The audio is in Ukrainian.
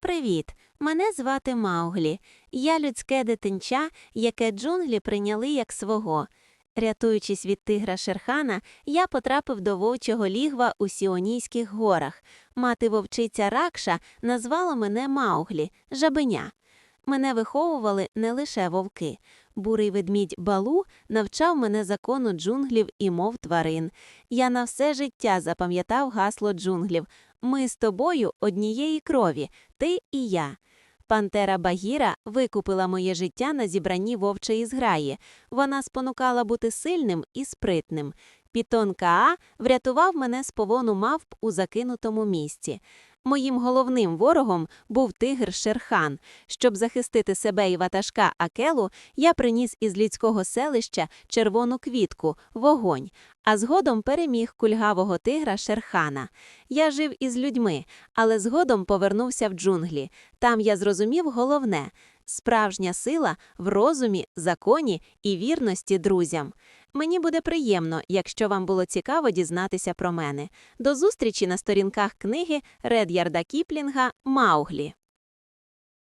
Привіт! Мене звати Мауглі. Я людське дитинча, яке джунглі прийняли як свого. Рятуючись від тигра Шерхана, я потрапив до вовчого лігва у Сіонійських горах. Мати вовчиця Ракша назвала мене Мауглі жабеня. Мене виховували не лише вовки. Бурий ведмідь Балу навчав мене закону джунглів і мов тварин. Я на все життя запам'ятав гасло джунглів. Ми з тобою однієї крові, ти і я. Пантера Багіра викупила моє життя на зібранні вовчої зграї. Вона спонукала бути сильним і спритним. Пітон Каа врятував мене з повону мавп у закинутому місці. Моїм головним ворогом був тигр Шерхан. Щоб захистити себе і ватажка Акелу, я приніс із людського селища червону квітку, вогонь, а згодом переміг кульгавого тигра Шерхана. Я жив із людьми, але згодом повернувся в джунглі. Там я зрозумів головне справжня сила в розумі, законі і вірності друзям. Мені буде приємно, якщо вам було цікаво дізнатися про мене. До зустрічі на сторінках книги Редярда Кіплінга Мауглі.